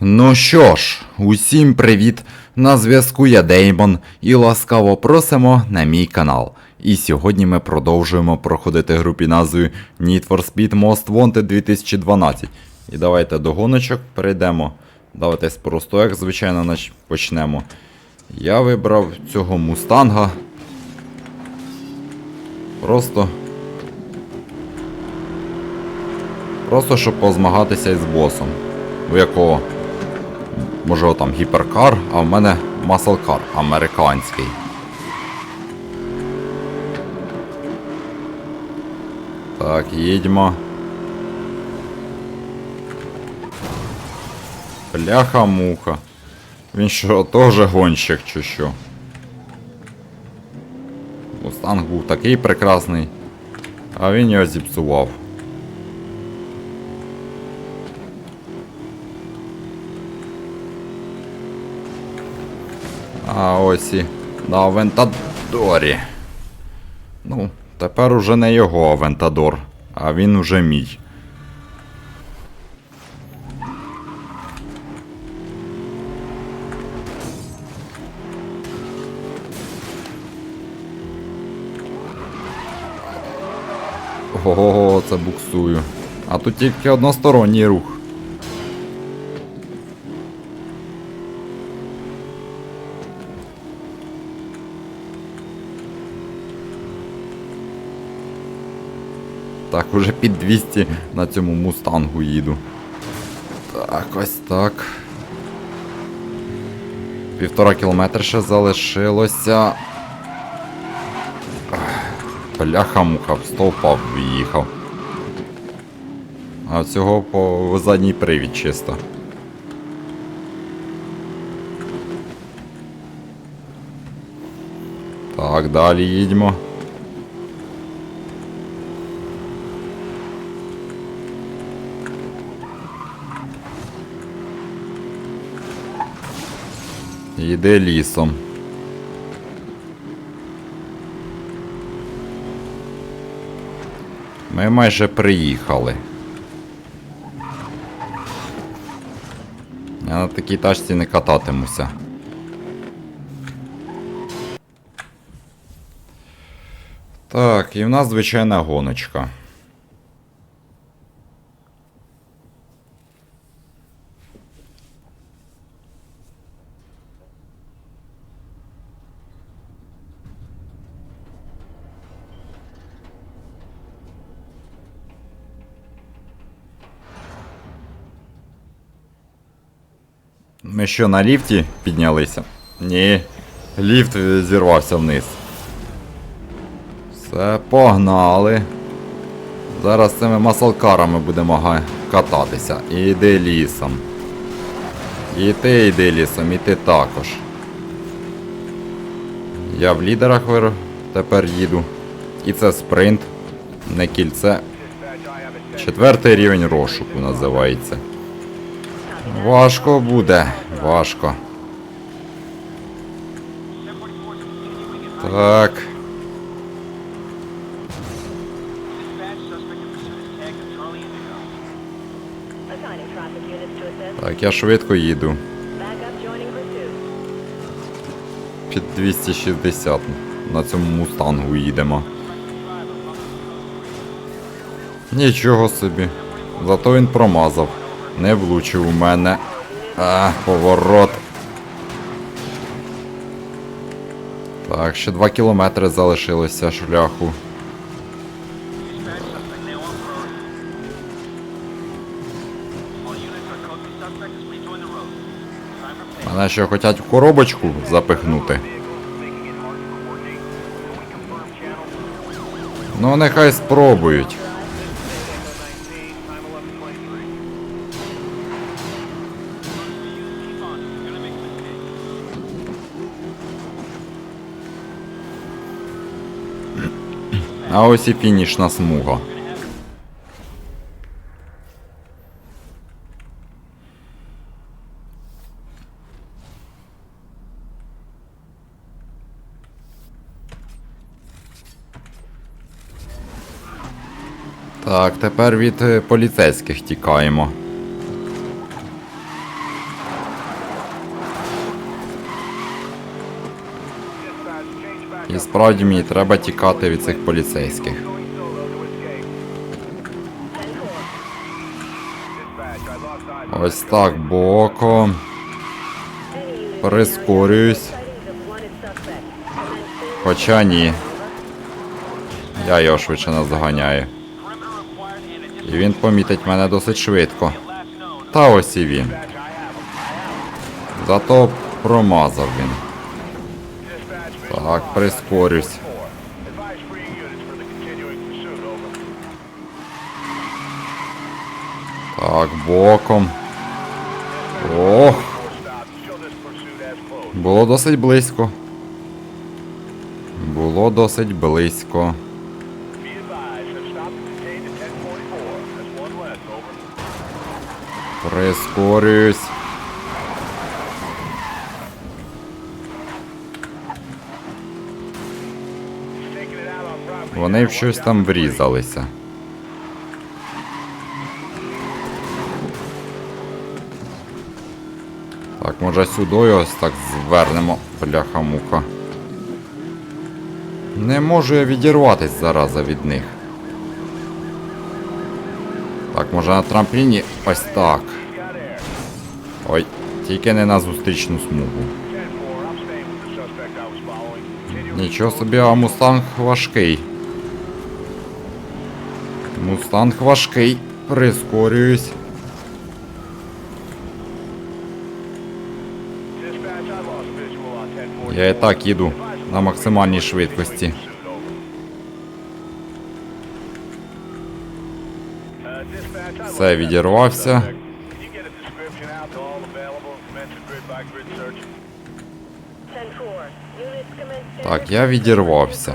Ну що ж, усім привіт! На зв'язку я Деймон і ласкаво просимо на мій канал. І сьогодні ми продовжуємо проходити гру під назвою Need for Speed Most Wanted 2012. І давайте до гоночок перейдемо. Давайте просто, як звичайно, почнемо. Я вибрав цього мустанга. Просто. Просто щоб позмагатися із босом. У якого Може там гіперкар, а в мене маслкар американський. Так, їдьмо. Бляха-муха. Він що, теж гонщик чи що? Мустанг був такий прекрасний, а він його зіпсував. А ось і на Авентадорі. Ну, тепер уже не його Авентадор, а він уже мій. Ого, це буксую. А тут тільки односторонній рух. Так, уже під 200 на цьому мустангу їду. Так, ось так. Півтора кілометра ще залишилося. Бляха-муха, в в'їхав. А цього по задній привід чисто. Так, далі їдьмо. Йде лісом. Ми майже приїхали. Я на такій тачці не кататимуся. Так, і в нас звичайна гоночка. Ми що, на ліфті піднялися? Ні. Ліфт зірвався вниз. Все, погнали. Зараз цими маслкарами будемо кататися. Іди лісом. І ти йди лісом, і ти також. Я в лідерах тепер їду. І це спринт, не кільце. Четвертий рівень розшуку називається. Важко буде, важко. Так. Так, я швидко їду. Під 260 на цьому мустангу їдемо. Нічого собі. Зато він промазав. Не влучив у мене. А, поворот. Так, ще 2 кілометри залишилося шляху. Мене ще хочуть в коробочку запихнути. Ну, нехай спробують. А ось і фінішна смуга. Так, тепер від е, поліцейських тікаємо. І справді мені треба тікати від цих поліцейських. Ось так, боком. Прискорююсь. Хоча ні. Я його швидше наздоганяю. І він помітить мене досить швидко. Та ось і він. Зато промазав він. Так, прискорюсь. Так, боком. Ох, було досить близько. Було досить близько. Прискорююсь. Вони в щось там врізалися. Так, може сюди ось так звернемо, бляха-муха. Не можу я відірватись зараза від них. Так, може на трампліні ось так. Ой, тільки не на зустрічну смугу. Нічого собі, а мустанг важкий. Мустанг важкий. Прискорююсь. Я і так їду на максимальній швидкості. Все, відірвався. Так, я відірвався.